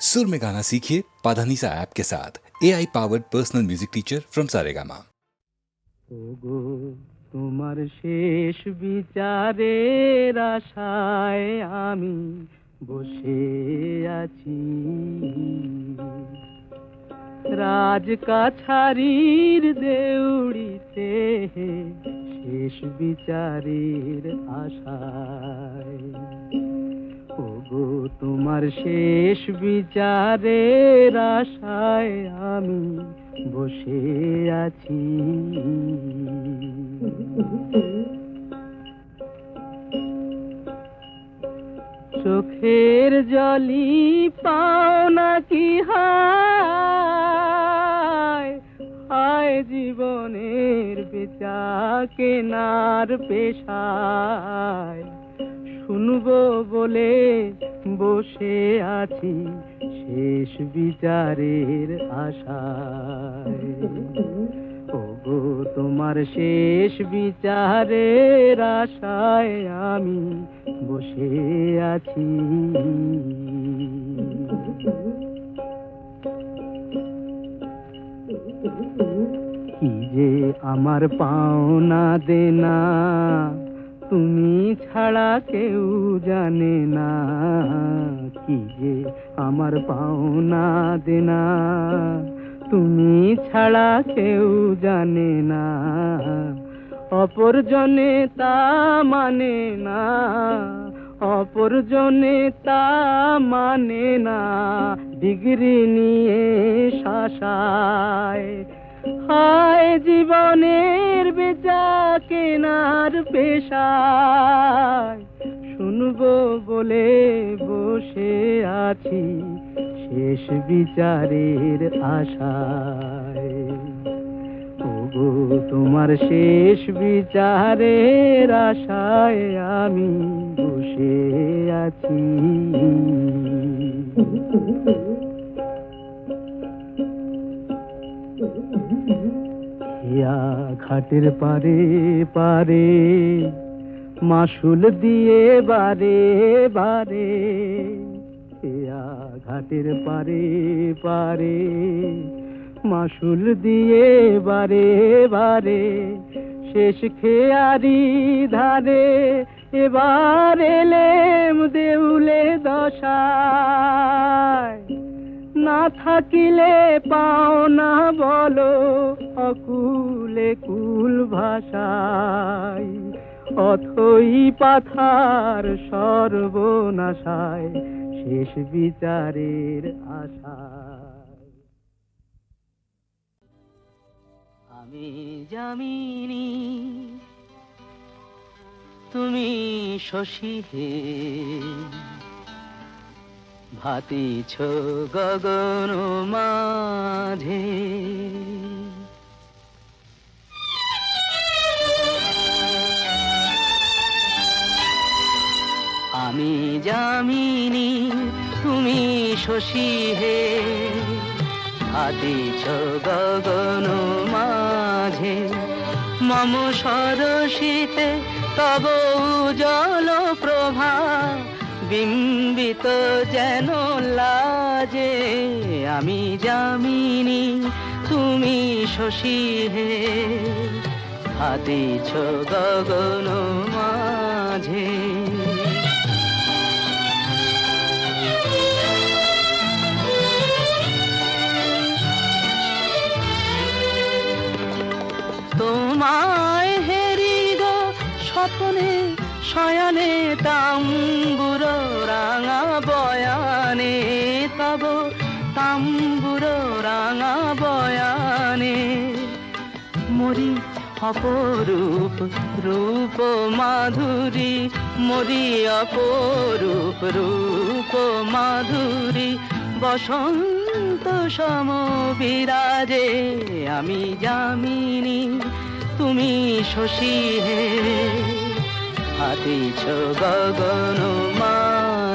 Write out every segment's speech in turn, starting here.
सुर में गाना सीखिए पाधानीसा ऐप के साथ A I powered personal music teacher from Saregama ওগো তোমার শেষ বিচারের আশায় আমি বসে আছি রাজ কাছারির দেউড়িতে শেষ বিচারের আশায় ওগো তোমার শেষ বিচারের আশায় আমি বসে আছি। চোখের জলি পাও নাকি হায়? হায় জীবনের বেচা কেনার পেশায়। শুনব বলে বসে আছি শেষ বিচারের আশায়। ওগো, তোমার শেষ বিচারের আশায় আমি বসে আছি। কি যে আমার পাওনা দেনা তুমি ছাড়া কেউ জানে না কি যে আমার পাওনা দেনা। তুমি ছাড়া কেউ জানে না, অপরজনে তা মানে না, অপরজনে তা মানে না। ডিগ্রি নিয়ে শাসায় হায় জীবনের বেচা কেনার পেশায়। শুনব বলে বসে আছি শেষ বিচারের আশায়। ওগো, তোমার শেষ বিচারের আশায় আমি বসে আছি। ইয়া ঘাটের পারে পারে মাসুল দিয়ে বারে বারে ইয়া ঘাটের পারে পারে মাসুল দিয়ে বারে বারে, শেষ খেয়ারি ধারে এবার এলেম দেউলে দশায়। না থাকিলে পাও না বলো, অকুলে কুল ভাষায় অথই পাথার সর্বনাশায় শেষ বিচারের আশা আমি জামিনী তুমি শশী হে। ভাতিছ গগন মাঝে। আমি জামিনী তুমি শশী হে। ভাতিছ গগন মাঝে, মম সরসিতে তব জল প্রভা। বিম্বিত যেন লাজে, আমি জামিনী তুমি শশী হে। হাতিছ গগন মাঝে। তোমায় হেরি গো স্বপ্নে, শয়নে তাম্বুর রাঙা বয়ানে, তব তাম্বুর রাঙা বয়ানে। মরি অপরূপ রূপ মাধুরী, মরি অপরূপ রূপ মাধুরী, বসন্ত সম বিরাজে আমি জামিনী তুমি শশী হে। হাতিছ গগন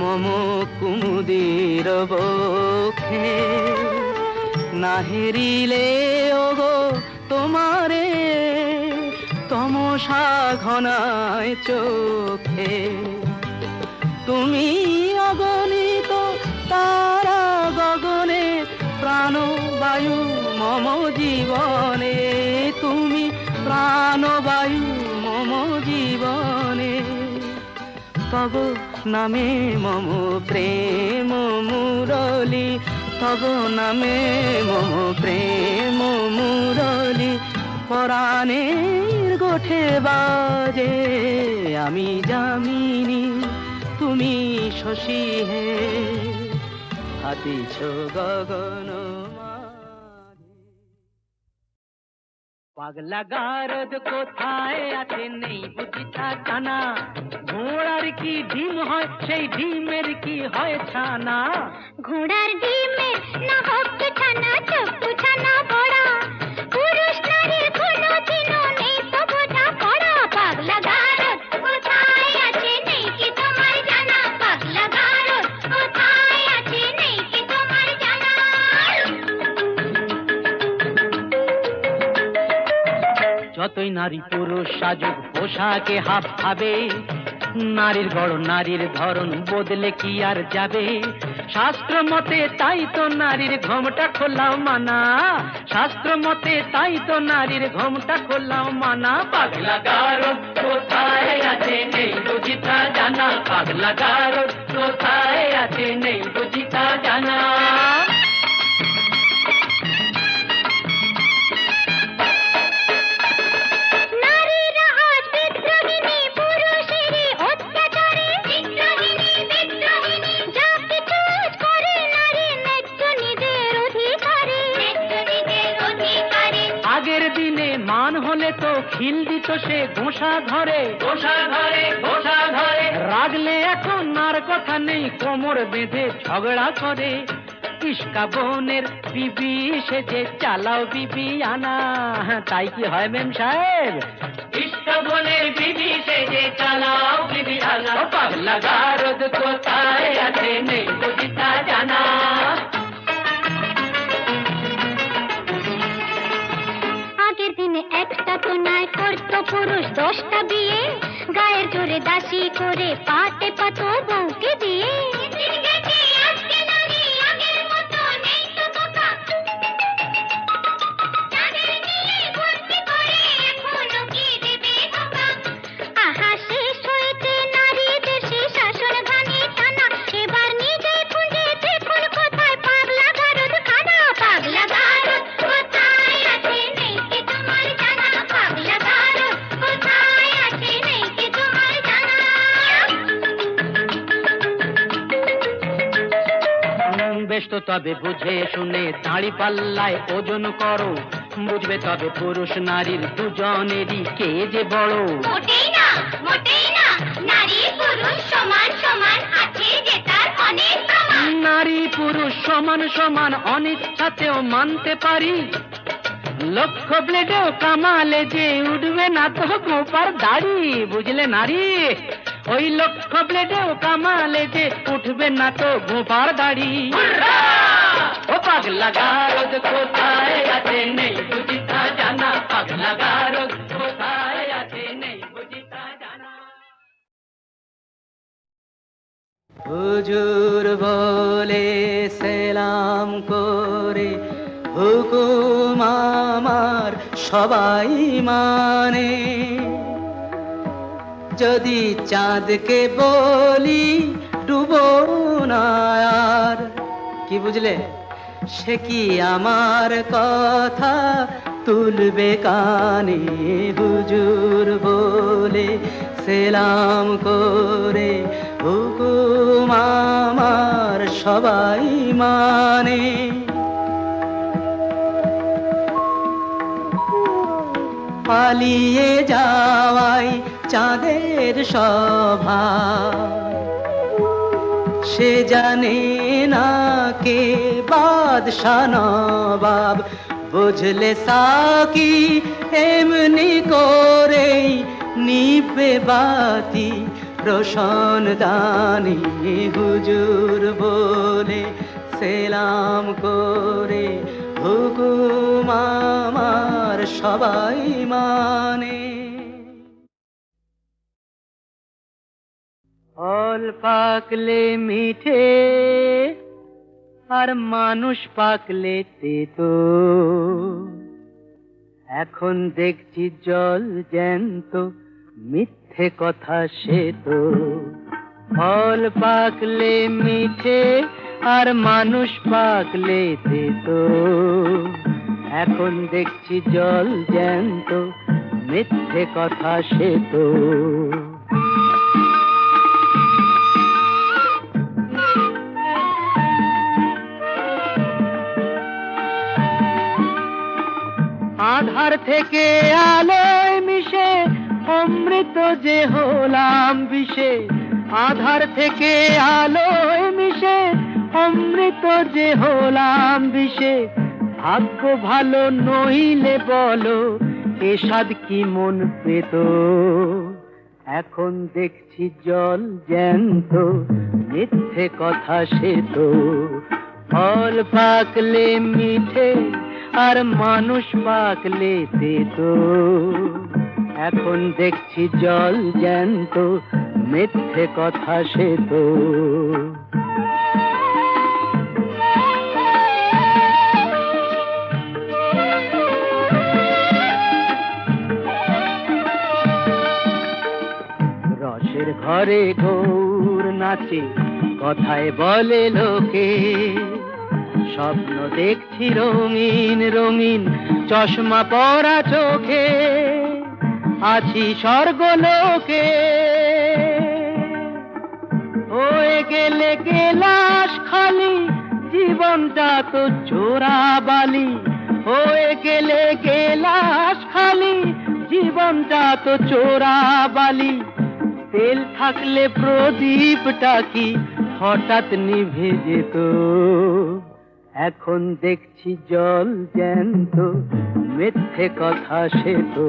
মম কুমুদির বক্ষে। না হেরিলে ওগো তোমারে, তমসা ঘনায় চোখে। তুমি অগণিত তারা গগনে প্রাণ বায়ু মম জীবনে। তুমি প্রাণ বায়ু মম জীবনে। তব নামে মম প্রেম মুরলি, তব নামে মম প্রেম মুরলি। পরাণের গোঠে বাজে, আমি জামিনী তুমি শশী হে। হাতিছ গগন পাগলা গারদ কোথায় আছে নেই বুঝিতা জানা ঘোড়ার কি ডিম হয় সেই ডিমের কি হয় ছানা ঘোড়ার ডিমের না হোক ছানা চপ্পু ছানা যতই নারী পুরুষ সাজুক পোশাকে হাফ খাবে নারীর গড় নারীর ধরন বদলে কি আর যাবে? শাস্ত্র মতে তাই তো নারীর ঘোমটা খোলাও মানা। শাস্ত্র মতে তাই তো নারীর ঘোমটা খোলাও মানা। পাগলা গারদ কোথায় আছে নেই বুঝিতা জানা? পাগলা গারদ কোথায় আছে নেই বুঝিতা জানা? সে গোসা ঘরে। গোসা ঘরে গোসা ঘরে। রাগলে এখন আর কথা নেই কোমর বেঁধে ঝগড়া করে। ইস্কা বোনের বিবি সেজে চালাও বিবি আনা। তাই কি হয় মেম সাহেব? ইস্কা বোনের বিবি সেজে চালাও বিবি আনা। পাগলা গারদ কোথায় আছে নেই করতো পুরুষ দশটা বিয়ে গায়ের জোরে দাসী করে পাটে পাতো বউকে বেশ তো তবে বুঝে শুনে দাঁড়ি পাল্লায় ওজন করো। বুঝবে তবে পুরুষ নারীর দুজনেরই কে যে বড়। মোটেই না মোটেই না। নারী পুরুষ সমান সমান আছে যে তার অনেক প্রমাণ। নারী পুরুষ সমান সমান অনিচ্ছাতেও মানতে পারি। লক্ষ ব্লেডেও কামালে যে উঠবে না তো গোপার দাড়ি। বুঝলে নারী? ওই লক্ষ ব্লেডেও কামালে যে উঠবে না তো গোপার দাড়ি। ও পাগলা গারদ কোথায় আছে নেই বুঝিতা জানা? পাগলা গারদ কোথায় আছে নেই জানা? হুজুর বলে সেলাম করে হুকুম আমার সবাই মানে। যদি চাঁদকে বলি ডুবো না আর। কি বুঝলে? সে কি আমার কথা তুলবে কানে হুজুর বলে? সেলাম করে হুকুম আমার সবাই মানে। পালিয়ে যাওয়াই চাঁদের সভা। সে জানে না কে বাদশা নবাব। বুঝলে সাকি, এমনি করে নিবে বাতি। রোশন দানি হুজুর বলে, সেলাম করে হুকুম আমার সবাই মানে। ফল পাকলে মিঠে, আর মানুষ পাকলে তেতো। এখন দেখছি জল জ্যান্ত, মিথ্যে কথা সে তো ফল পাকলে মিঠে, আর মানুষ পাকলে তেতো। এখন দেখছি জল জ্যান্ত, মিথ্যে কথা সে তো আধার থেকে আলোয় মিশে, অমৃত যে হলাম বিষে। আধার থেকে আলোয় মিশে, অমৃত যে হলাম বিষে। ভাগ্য ভালো নইলে বলো, এ স্বাদ কি মন পেত? এখন দেখছি জল জ্যান্ত, মিথ্যে কথা সে তো। ফল পাকলে মিঠে আর মানুষ পাকলে তেতো এখন দেখছি জল জ্যান্ত, মিথ্যে কথা সে তো। রসের ঘরে গৌর নাচে, কথায় বলে লোকে। স্বপ্ন দেখছি রঙিন রঙিন চশমা পরা চোখে। আছি স্বর্গলোকে। হয়ে গেলে গেলাস খালি, জীবনটা তো চোরা বালি। হয়ে গেলে গেলাস খালি, জীবনটা তো চোরা বালি। তেল থাকলে প্রদীপটা কি হঠাৎ নিভে যেত? এখন দেখছি জল জ্যান্ত, মিথ্যে কথা সে তো।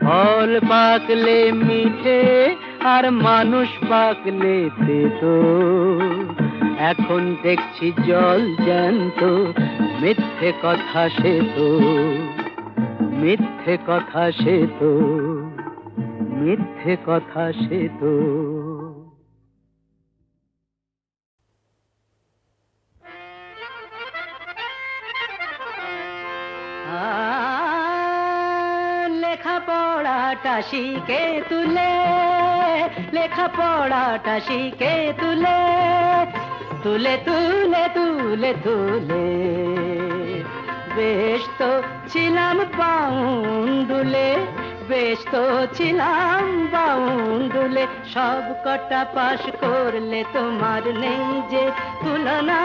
ফল পাকলে মিঠে আর মানুষ পাকলে তেতো। এখন দেখছি জল জ্যান্ত, মিথ্যে কথা সে তো। মিথ্যে কথা সে তো, মিথ্যে কথা সে তো। লেখাপড়াটা শিখে তুলে, লেখাপড়াটা শিখে তুলে তুলে তুলে তুলে তুলে। বেশ তো ছিলাম বাউন্ডুলে, বেশ তো ছিলাম বাউন্ডুলে। সব কটা পাশ করলে তোমার নেই যে তুলনা।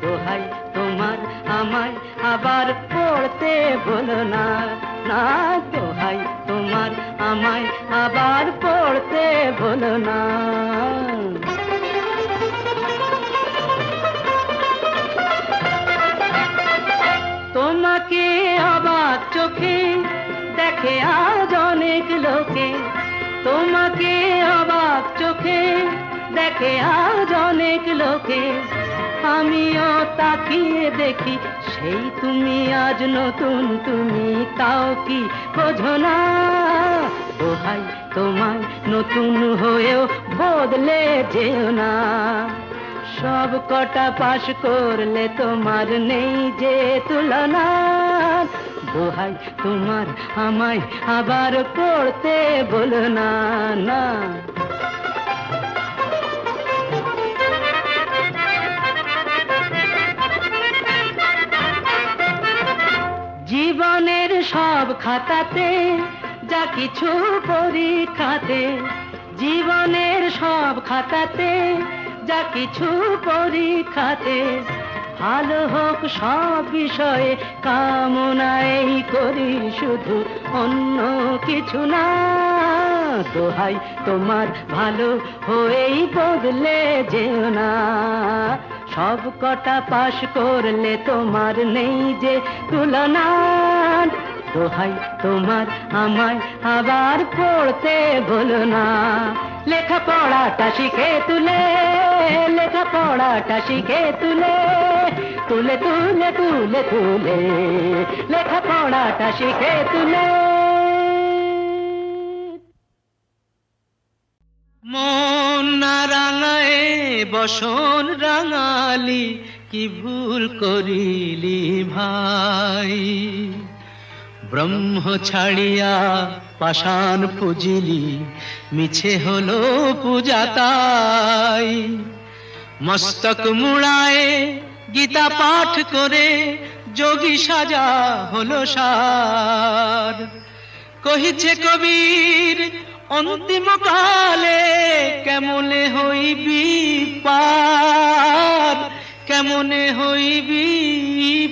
দোহাই তোমার আমায় আবার পড়তে বলো না। না দোহাই তোমার আমায় আবার পড়তে বলো না। তোমাকে অবাক চোখে দেখে আজ অনেক লোকে, তোমাকে অবাক চোখে দেখে আজ অনেক লোকে, আমিও তাকিয়ে দেখি, সেই তুমি আজ নতুন, তুমি তাও কি বোঝো না? দোহাই তোমায় নতুন হয়েও বদলে যেও না। সব কটা পাশ করলে তোমার নেই যে তুলনা। দোহাই তোমার আমায় আবার পড়তে বলো না না। খাতাতে যা কিছু পরীক্ষাতে, জীবনের সব খাতাতে যা কিছু পরীক্ষাতে, ভালো হোক সব বিষয়ে কামনাই করি, শুধু অন্য কিছু না। দোহাই, তোমার ভালো হয়েই বদলে যেও না। সব কটা পাশ করলে তোমার নেই যে তুলনা। দোহাই তোমার আমায়, আবার পড়তে বলো না। লেখাপড়াটা শিখে তুলে, লেখাপড়াটা শিখে তুলে তুলে তুলে তুলে তুলে, লেখাপড়াটা শিখে তুলে। মন না রাঙায়, বসন রাঙালি, কি ভুল করিলি ভাই? ব্রহ্ম ছাড়িয়া পাষাণ পুজিলি মিছে হলো পূজা তাই। মস্তক মুড়ায় গীতা পাঠ করে যোগী সাজা হলো সার। কহিছে কবির, অন্তিম কালে কেমনে হইবি পার? কেমনে হইবি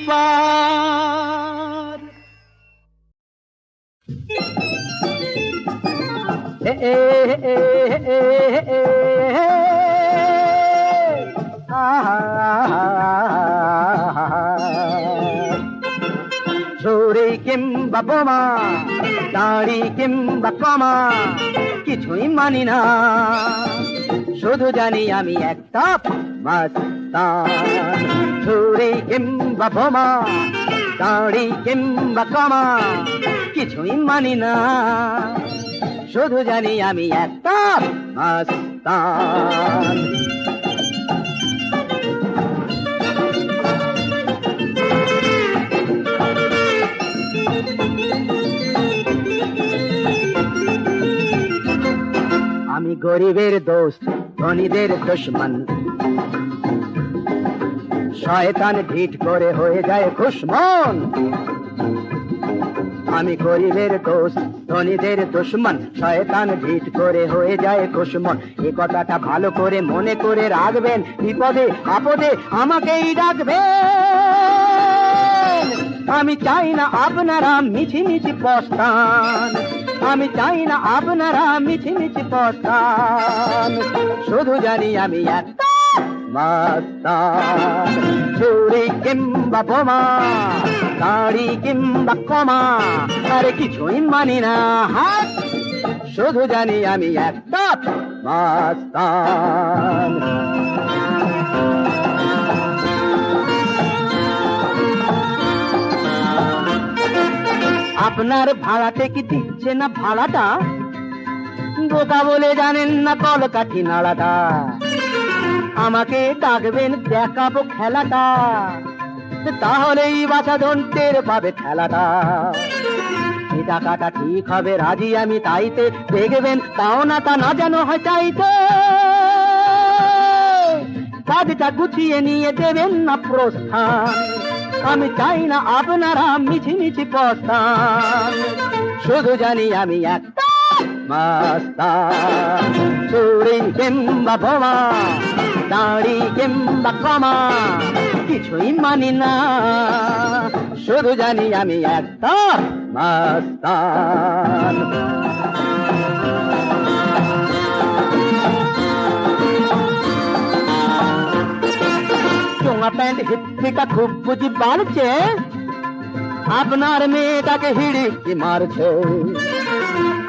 পার? ঝোরে কিংবা বোমা, দাড়ি কিংবা কমা, কিছুই মানি না। শুধু জানি আমি একটা মাস্তান ঝোরে কিংবা বোমা, দাড়ি কিংবা কমা কিছুই মানি না। শুধু জানি আমি একটা আমি গরিবের দোষ, ধনীদের দুশ্মন। শয়তান ঢিট করে হয়ে যায় খুশমন। আমি গরিবের দোষ, ধনীদের দুশ্মন। শয়তান ভিট করে হয়ে যায় খুশমন এ কথাটা ভালো করে মনে করে রাখবেন। বিপদে, আপদে আমাকেই ডাকবেন। আমি চাই না আপনারা মিছি মিছি পস্তান আমি চাই না আপনারা মিছি মিছি পস্তান শুধু জানি আমি একটা মাস্তান। চুরি কিংবা বোমা। দাড়ি কিংবা কমা আরে কিছুই মানি না। হাত, শুধু জানি আমি একটা আপনার ভাড়াতে কি দিচ্ছে না ভাড়াটা? বোকা বলে জানেন না কলকাঠি নাড়াটা। আমাকে ডাকবেন দেখাবো খেলাটা। তাহলেই বাছা টের পাবে খেলাটা। টাকাটা ঠিক হবে, রাজি আমি তাইতে। দেখবেন তাও না তা না যেন হয় চাইতে। কাজটা গুছিয়ে নিয়ে দেবেন না প্রস্থান। আমি চাই না আপনারা মিছি মিছি পস্তান শুধু জানি আমি একটা মাস্তান। চুরি কিংবা বোমা। দাড়ি কিংবা কমা কিছুই মানি না। শুধু জানি আমি একটা মাস্তান চোঙা প্যান্ট হিপ্পিটা খুব বুঝি বাড়ছে। আপনার মেয়েটাকে হিড়ি মারছে।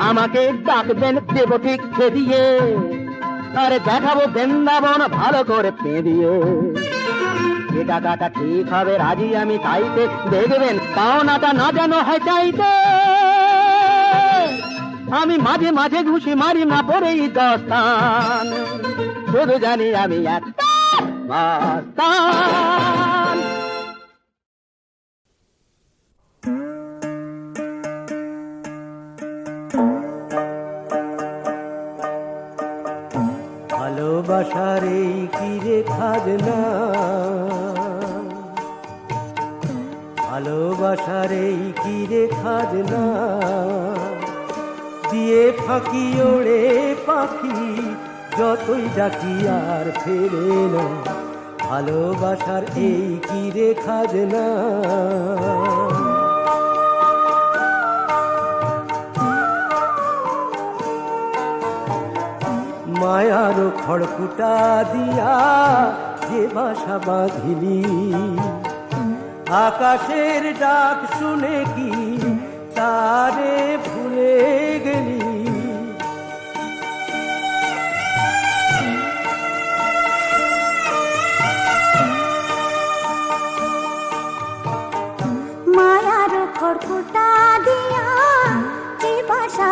আমাকে ডাকবেন দেব ঠিক দিয়ে। আরে দেখাবো বৃন্দাবন ভালো করে পেঁদিয়ে এ টাকাটা ঠিক হবে, রাজি আমি তাইতে। দেখবেন, পাওনাটা না যেন হয় চাইতে আমি মাঝে মাঝে ঘুষি মারি না পরেই দস্তান। শুধু জানি আমি একটা মাস্তান। খাজনা ভালোবাসার এই কিরে খাজনা। দিয়ে ফাঁকি ওড়ে পাখি, যতই ডাকি আর ফেরে না। ভালোবাসার এই কিরে খাজনা। মায়ার খড়কুটা দিয়া যে বাসা বাঁধিলি। আকাশের ডাক শুনে কি তারে ভুলে গেলি? মায়ার খড়কুটা দিয়া যে বাসা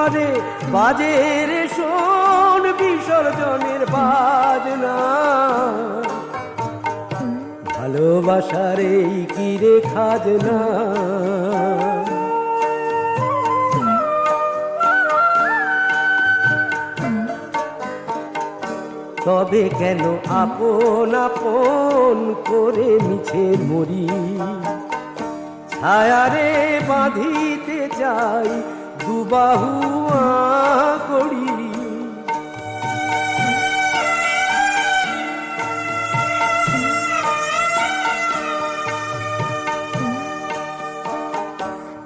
ঘরে বাজের শোন বিসর্জনের বাজনা। ভালোবাসার এই কিরে খাজনা। তবে কেন আপন আপন করে মিছে মরি? ছায়ারে বাঁধিতে চাই দুবাহু করি।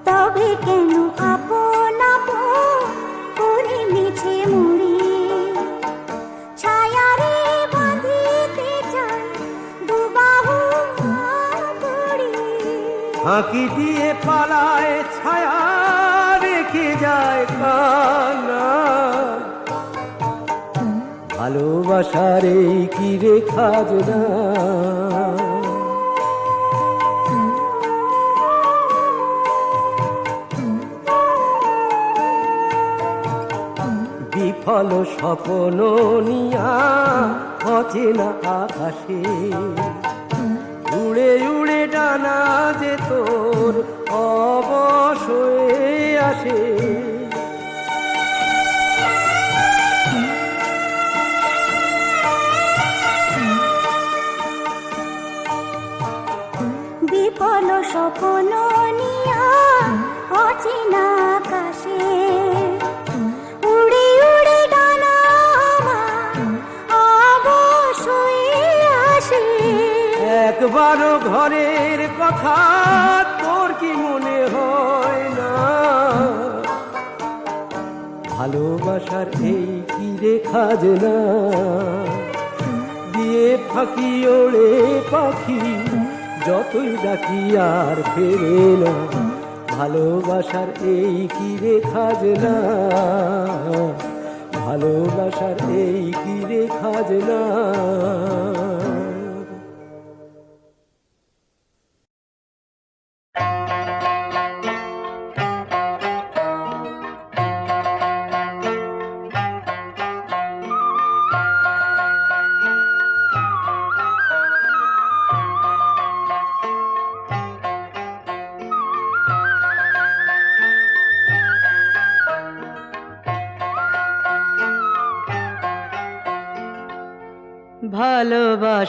তবে কেন আপন আপন করে মিছে মুড়ি? ছায়ারে বাঁধিতে চাই দুবাহু করি। এই কি রেখা না বিফল স্বপ্ন নিয়া অচেনা আকাশে উড়ে উড়ে ডানা যে ওরে ওড়ে পাখি, যতই ডাকি আর ফেরে না ভালোবাসার এই কি রেখা না ভালোবাসার এই কি রেখা না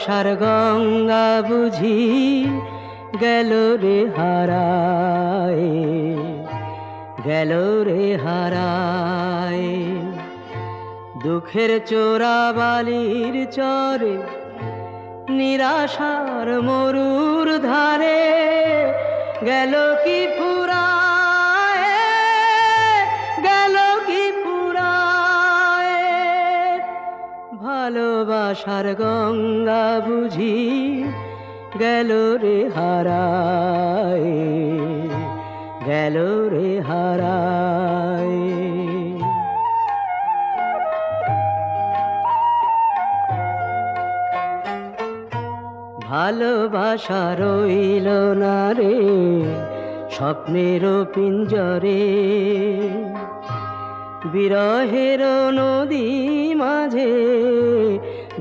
ভালোবাসার গঙ্গা বুঝি গেল রে হারায়, গেল রে হারায়। দুঃখের চোরা বালির চরে, নিরাশার মরুর ধারে, গেল কি ফুরায় ভালোবাসার গঙ্গা বুঝি গেল রে হারায়, গেল রে হারায়। ভালোবাসা রইল না রে স্বপ্নের পিঞ্জরে। বিরহের নদী মাঝে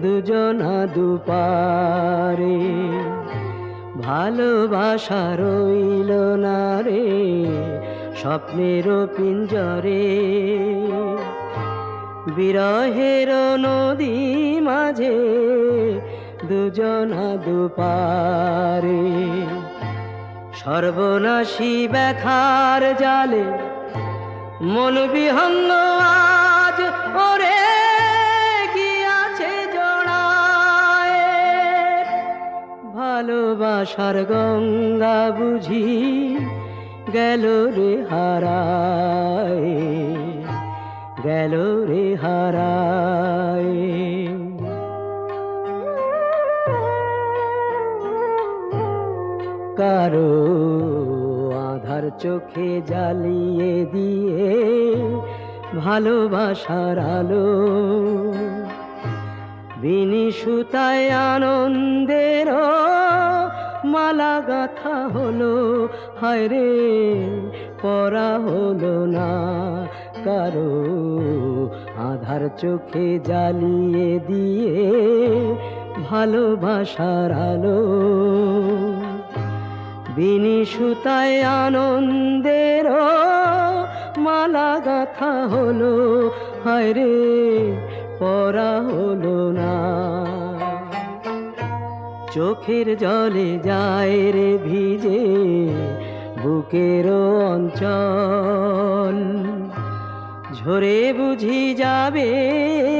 দুজনা দুপারে। ভালোবাসা রইল না রে স্বপ্নের পিঞ্জরে। বিরহের নদী মাঝে দুজনা দুপারে। সর্বনাশী ব্যথার জালে মন বিহঙ্গ আজ ওরে আছে জড়ায়? ভালোবাসার গঙ্গা বুঝি গেল রে হারায়, গেল রে হারায়। কারও চোখে জ্বালিয়ে দিয়ে ভালোবাসার আলো। বিনি সুতায় আনন্দের মালা গাথা হলো, হায় রে, পরা হলো না কারও। আধার চোখে জ্বালিয়ে দিয়ে ভালোবাসার আলো। বিনি সুতায় আনন্দের মালা গাথা হলো, হায় রে, পরা হলো না। চোখের জলে যায় রে ভিজে বুকের অঞ্চল। ঝরে বুঝি যাবে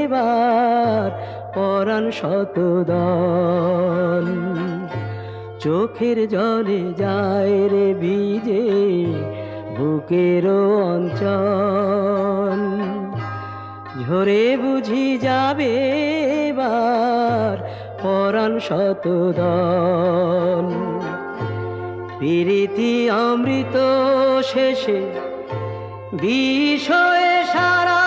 এবার পরাণ শতদল চোখের জলে যায় রে ভিজে বুকের অঞ্চল। ঝরে বুঝি যাবে এবার পরাণ শতদল। প্রীতি অমৃত শেষে বিষয়ে সারাঙ্গে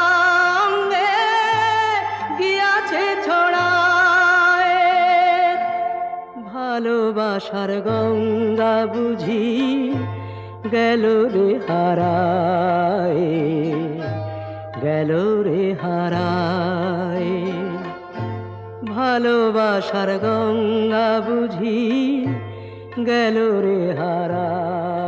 ভালোবাসার গঙ্গা বুঝি গেল রে হারায়, গেল রে হারায়। ভালোবাসার গঙ্গা বুঝি গেল রে হারায়।